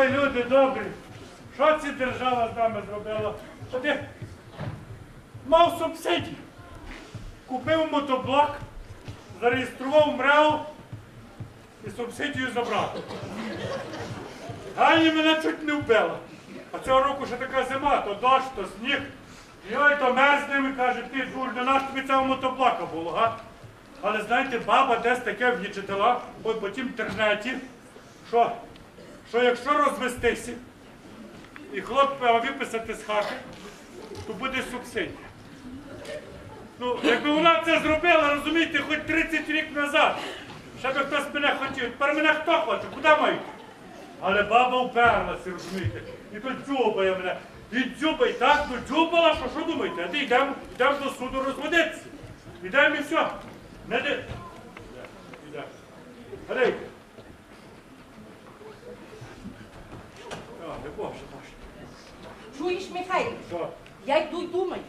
Ой, люди добрі, що ці держава з нами зробила? Ти мав субсидії. Купив мотоблок, зареєстрував МРЕО і субсидію забрав. Гані мене чуть не вбила. А цього року ще така зима, то дощ, то сніг. І ой, то мерзнем і каже, ти дурня, наш тобі цього мотоблока було, га? Але знаєте, баба десь таке в'їчитала, от по тім інтернеті, що, що якщо розвестися і хлопця виписати з хати, то буде субсидія. Ну, якби вона це зробила, розумієте, хоч 30 рік назад, ще би хтось мене хотів. Тепер мене хто хоче, куди мають? Але баба вперлася, розумієте, і то дзюбає мене. І дзюбай так, ну дзюбала, що що думаєте? А ти йдемо, йдемо до суду розводитися. Йдемо і все. Не де. Йдемо. Грейте. Боже, боже. Чуєш, Михайло? Що? Я йду й думаю.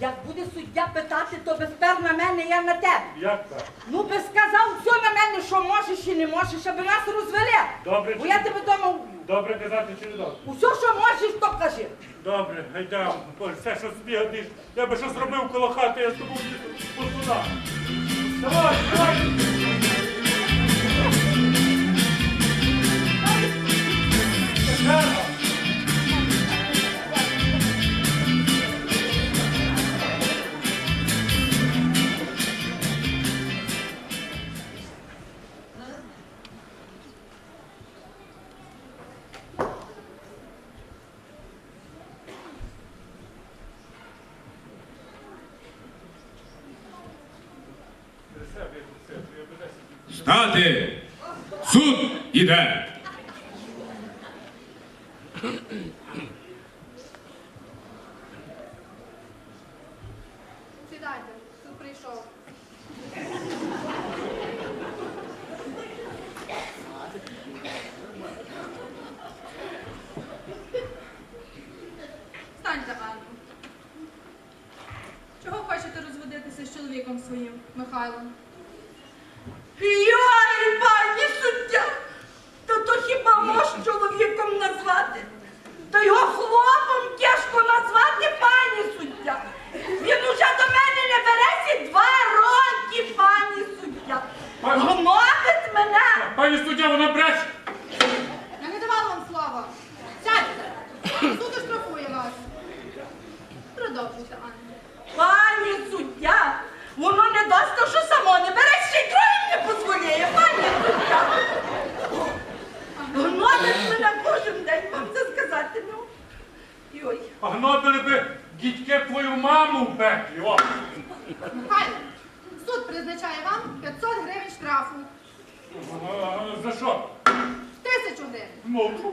Як буде суддя питати, то безпер на мене, я на тебе. Як так? Ну би сказав все на мене, що можеш і не можеш, аби нас розвели. Добре, Бо чи- я тебе вдома вб'ю. Добре казати чи не добре? Усе, що можеш, то кажи. Добре, гайдам. Боже, все, що собі годиш. Я би щось робив коло хати, я з тобою судах. Давай, давай! Стати! Суд іде! Сідайте, суд прийшов. Станьте, Анну. Чого хочете розводитися з чоловіком своїм, Михайлом? Йой, пані суддя! Та то хіба мож чоловіком назвати? Та його хлопом тяжко назвати пані суддя. Він уже до мене не береться два роки, пані суддя. Гнобить мене. Пані суддя, вона бреше! Я не давала вам слова. Сядьте. Суд оштрафує вас. Продовжуйте, Анна. Пані суддя, воно не дасть, що само не бере, ще й троєм не дозволяє, пані суддя. Гнобить мене кожен день, вам це сказати, ну. Йой. А гнобили би дітьки твою маму в пеклі, о! Михайло, суд призначає вам 500 гривень штрафу. А, За що? Тисячу гривень. Мовчу.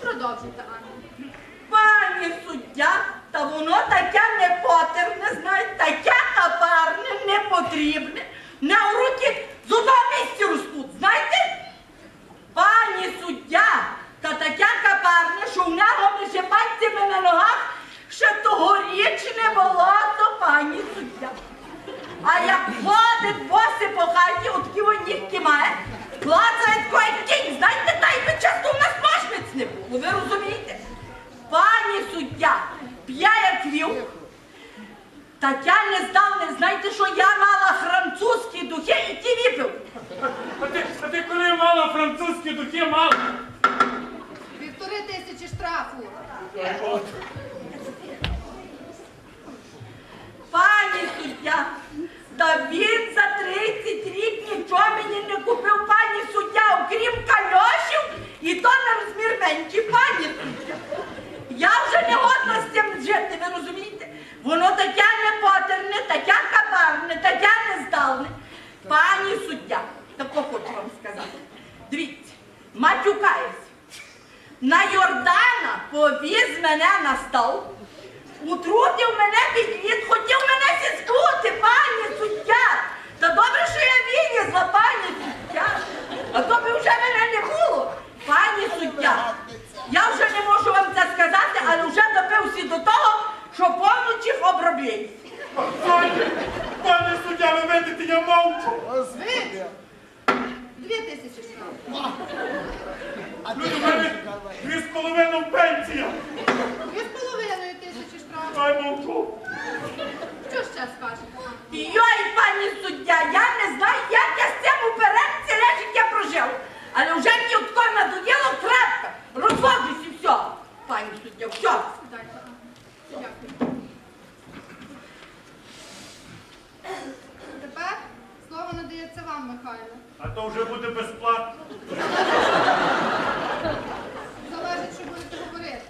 Продовжуйте, Анна. Пані суддя, та воно таке непотерне, знаєте, таке капарне, непотрібне. Не у руки з одного місця ростуть, знаєте? Пані суддя, та таке капарне, що в нього між пальцями на ногах ще тогорічне болото, пані суддя. А як ходить боси по хаті, от такі нігті має, клацає такий кінь, знаєте, та й би часто в нас ножниць не було, ви розумієте? Пані суддя, п'є як вів, Тетя не здав, не знаєте, що я мала французькі духи і ті випив. А ти, а ти коли мала французькі духи, мала? Півтори тисячі штрафу. Пані суддя, та він за 30 рік нічого мені не купив, пані суддя, окрім кальошів, і то на розмір менші, пані суддя. Я вже не годна з цим жити, ви розумієте? Воно таке непотерне, таке кабарне, таке нездалне. Пані суддя, тако хочу вам сказати. Дивіться, матюкаюсь. На Йордана повіз мене на стол, утрутив мене під лід, хотів мене зіскнути, пані суддя. Та добре, що я вилізла, пані суддя. А то би вже мене не було. Пані суддя, я вже не можу вам це сказати, але вже добився до того, що обробляють. Пані, пані суддя, ви видите, я мовчу. Ви? Дві тисячі штрафу. Дві з половиною пенсія. Дві з половиною тисячі штрафу. Ай, мовчу. Що ще скажете? Йой, пані суддя, я не знаю, як я з цим уперед ціле життя прожив. Але вже мені от надоїло крапка. Розводжусь і все. Пані суддя, все. Дайте. Дякую. Тепер слово надається вам, Михайло. А то вже буде безплатно. Залежить, що будете говорити.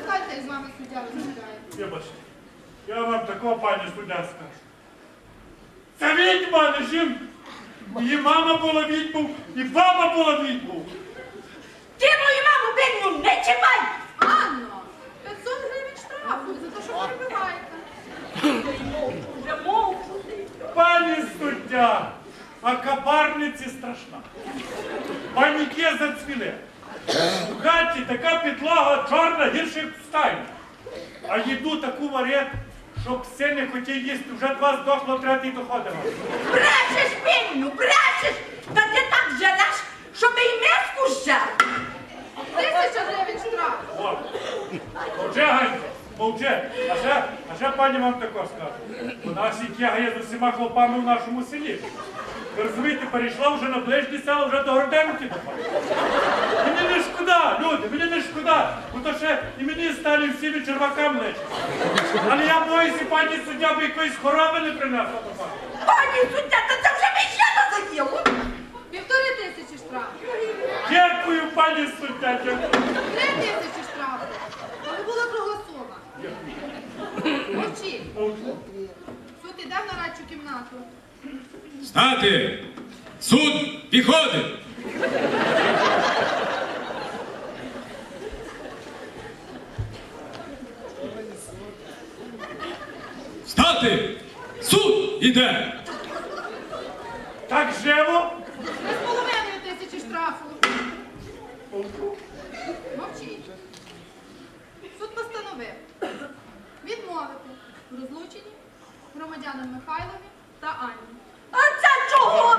Встаньте і з вами суддя розмовляє. Вибачте, я вам такого, пані суддя, скажу. Це відьма, не жінка. Її мама була відьмою, і баба була відьмою. Ти мою маму бідну не чіпай. Анно, 500 гривень штрафу за те, що перебиваєте. Вже мовчу. Пані суддя, а кабарниці страшна. Паніки зацвіли. В хаті така підлога чорна, гірше як в стайні. А їду таку варять, що пси не хотів їсти, вже два здохло, третій доходило. Брешеш, пінню, брешеш. Та ти так женеш, щоб і миску ще. Тисяча гривень штрафу. О, мовчи, Ганько, мовчи. А ще, а ще пані вам тако скажу. Вона сітягає з усіма хлопами в нашому селі. Ви розумієте, перейшла вже на ближні села, вже до Горденки доходить. Мені не шкода, люди, мені не шкода, бо то ще і мені стали всіми червакам лечить. Але я боюся, пані суддя би якоїсь хвороби не принесла до вас. Пані суддя, та це вже ще надоїло. Півтори тисячі штрафу. Дякую, пані суддя, дякую. Три тисячі штрафу. Але була кругла сума. Мовчу. Суд іде в нарадчу кімнату. Стати! Суд підходить! Стати! Суд іде! Так живо? Три з половиною тисячі штрафу. Мовчу. Мовчіть. Суд постановив відмовити громадяни Михайлові та Ані. А це чого,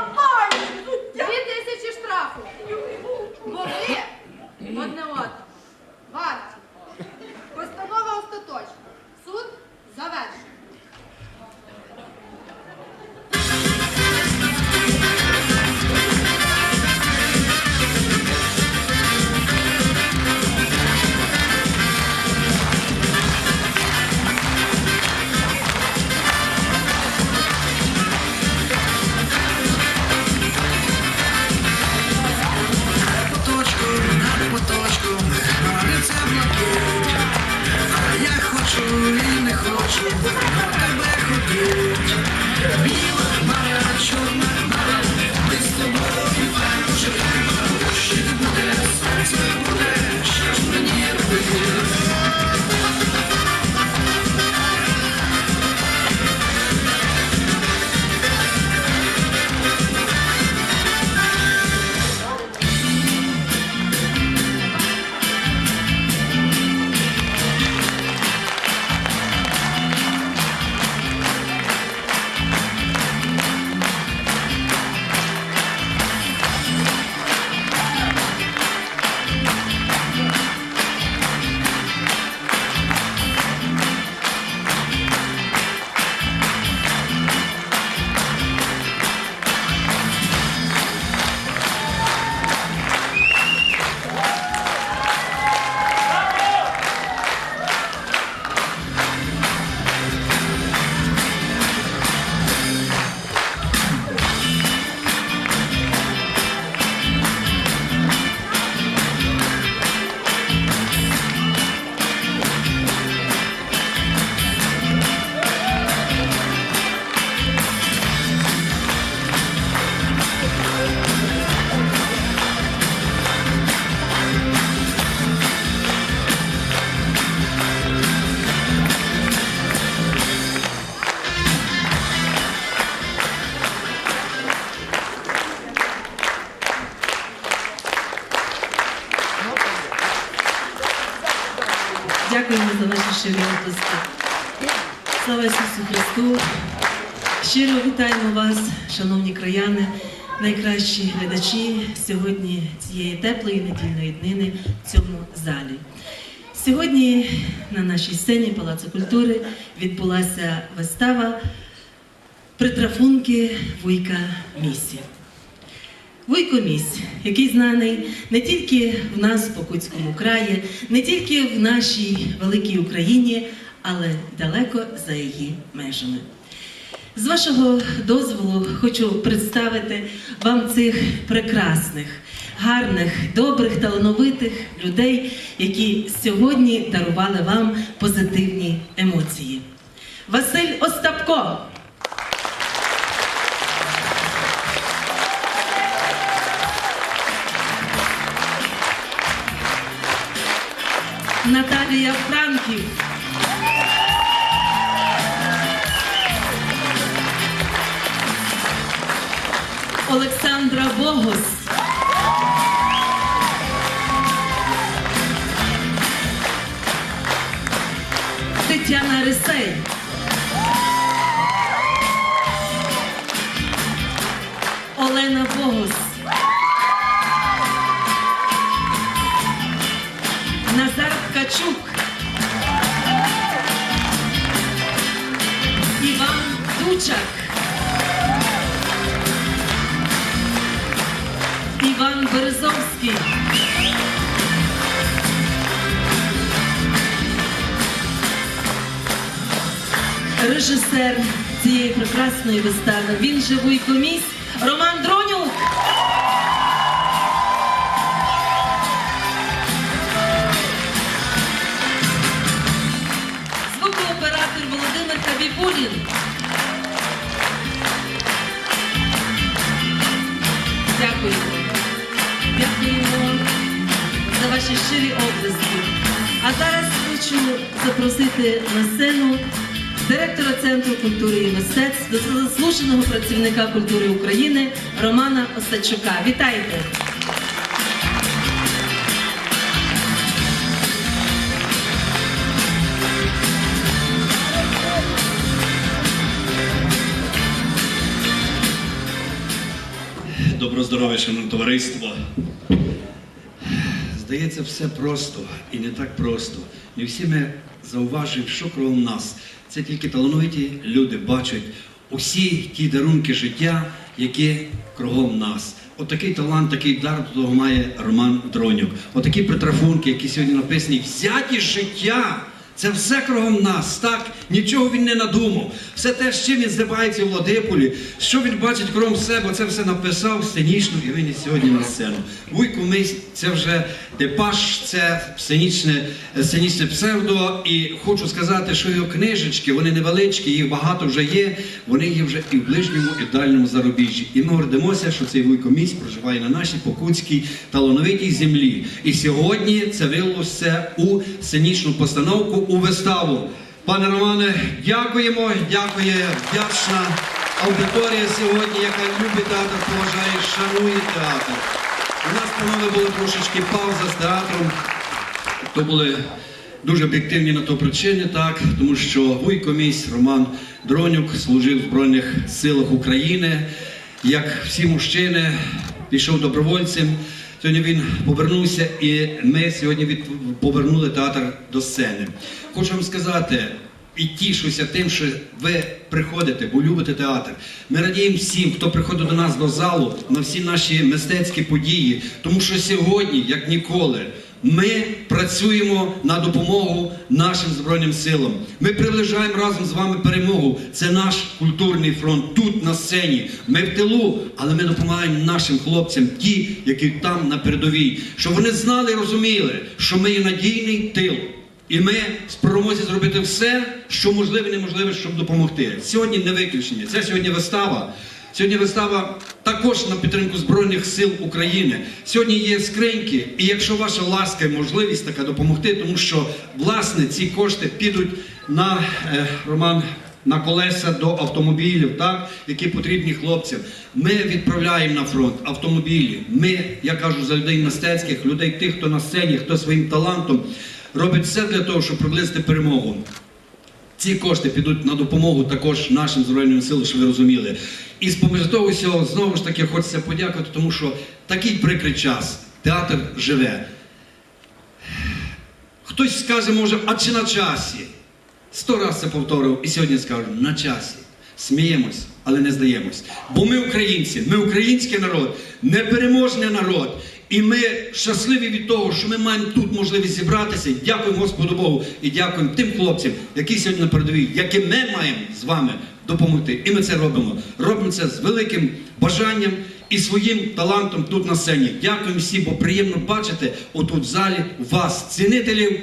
ваші щирі. Слава Ісусу Христу! Щиро вітаємо вас, шановні краяни, найкращі глядачі сьогодні цієї теплої недільної днини в цьому залі. Сьогодні на нашій сцені Палацу культури відбулася вистава Притрафунки Вуйка Місі. Вуйко який знаний не тільки в нас, в Покутському краї, не тільки в нашій великій Україні, але далеко за її межами. З вашого дозволу хочу представити вам цих прекрасних, гарних, добрих, талановитих людей, які сьогодні дарували вам позитивні емоції. Василь Остапко. Наталія Франків. Олександра Богос. Тетяна Рисей. Олена Богос. Ткачук. Іван Дучак. Іван Березовський. Режисер цієї прекрасної вистави. Він же вуйкомісь Роман Дронюк. Запросити на сцену директора Центру культури і мистецтв, заслуженого працівника культури України Романа Остачука. Вітайте! Добро здоров'я, шановне товариство. Здається, все просто і не так просто. Не всі ми зауважуємо, що кругом нас. Це тільки талановиті люди бачать усі ті дарунки життя, які кругом нас. Отакий талант, такий дар до того має Роман Дронюк. Отакі притрафунки, які сьогодні написані, взяті життя. Це все кругом нас, так? Нічого він не надумав. Все те, з чим він здибається в Владиполі, що він бачить кругом себе, це все написав сценічно і виніс сьогодні на сцену. Вуйко Мись це вже типаж, це сценічне, сценічне псевдо. І хочу сказати, що його книжечки, вони невеличкі, їх багато вже є. Вони є вже і в ближньому, і в дальньому зарубіжжі. І ми гордимося, що цей Вуйко Мись проживає на нашій покутській талановитій землі. І сьогодні це вилилося у сценічну постановку у виставу. Пане Романе, дякуємо, дякує вдячна аудиторія сьогодні, яка любить театр, поважає, шанує театр. У нас, панове, була трошечки пауза з театром. То були дуже об'єктивні на то причини, так, тому що Вуйко місь Роман Дронюк служив в Збройних силах України. Як всі мужчини, пішов добровольцем. Сьогодні він повернувся, і ми сьогодні від... повернули театр до сцени. Хочу вам сказати, і тішуся тим, що ви приходите, бо любите театр. Ми радіємо всім, хто приходить до нас до залу на всі наші мистецькі події, тому що сьогодні, як ніколи, ми працюємо на допомогу нашим збройним силам. Ми приближаємо разом з вами перемогу. Це наш культурний фронт тут на сцені. Ми в тилу, але ми допомагаємо нашим хлопцям, ті, які там на передовій, щоб вони знали і розуміли, що ми є надійний тил. І ми спромозі зробити все, що можливе і неможливе, щоб допомогти. Сьогодні не виключення. Це сьогодні вистава. Сьогодні вистава також на підтримку Збройних сил України. Сьогодні є скриньки, і якщо ваша ласка і можливість така допомогти, тому що власне ці кошти підуть на е, Роман. На колеса до автомобілів, так, які потрібні хлопцям. Ми відправляємо на фронт автомобілі. Ми, я кажу, за людей мистецьких, людей тих, хто на сцені, хто своїм талантом робить все для того, щоб приблизити перемогу. Ці кошти підуть на допомогу також нашим Збройним силам, щоб ви розуміли. І з поміж того всього, знову ж таки, хочеться подякувати, тому що такий прикрий час. Театр живе. Хтось скаже, може, а чи на часі? Сто разів це повторив і сьогодні скажу на часі. Сміємось, але не здаємось. Бо ми українці, ми український народ, непереможний народ. І ми щасливі від того, що ми маємо тут можливість зібратися. Дякуємо Господу Богу і дякуємо тим хлопцям, які сьогодні на передовій, які ми маємо з вами допомогти. І ми це робимо. Робимо це з великим бажанням і своїм талантом тут на сцені. Дякуємо всім, бо приємно бачити отут в залі вас, цінителів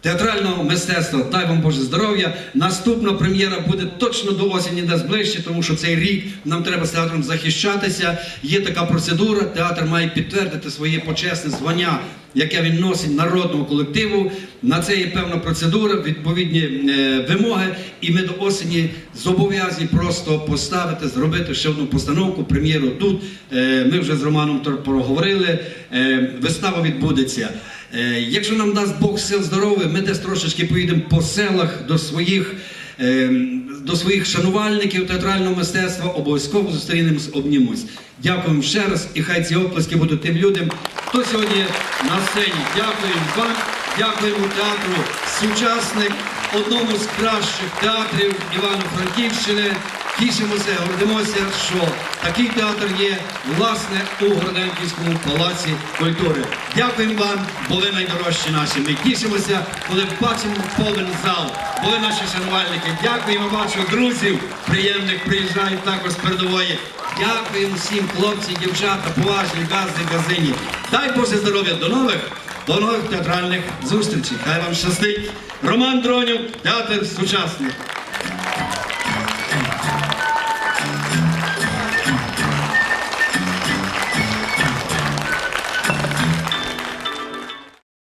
театрального мистецтва. Дай вам Боже здоров'я. Наступна прем'єра буде точно до осені, десь ближче, тому що цей рік нам треба з театром захищатися. Є така процедура. Театр має підтвердити своє почесне звання, яке він носить народному колективу. На це є певна процедура, відповідні е, вимоги. І ми до осені зобов'язані просто поставити, зробити ще одну постановку, прем'єру тут. Е, ми вже з Романом Тор- проговорили. Е, вистава відбудеться. Е, Якщо нам дасть Бог сил здоров'я, ми десь трошечки поїдемо по селах до своїх, е, до своїх шанувальників театрального мистецтва, обов'язково зустрінемось, обнімось. Дякуємо ще раз, і хай ці оплески будуть тим людям, хто сьогодні на сцені. Дякуємо вам, дякуємо театру Сучасник, одному з кращих театрів Івано-Франківщини. Тішимося, гордимося, що такий театр є власне у Городенківському палаці культури. Дякуємо вам, бо ви найдорожчі наші. Ми тішимося, коли бачимо повен зал. Були наші шанувальники. Дякуємо ваших друзів, приємних приїжджають також з передової. Дякуємо всім хлопці, дівчата, поважні, газди, газині. Дай Боже здоров'я до нових, до нових театральних зустрічей. Хай вам щастить. Роман Дронів, театр сучасний.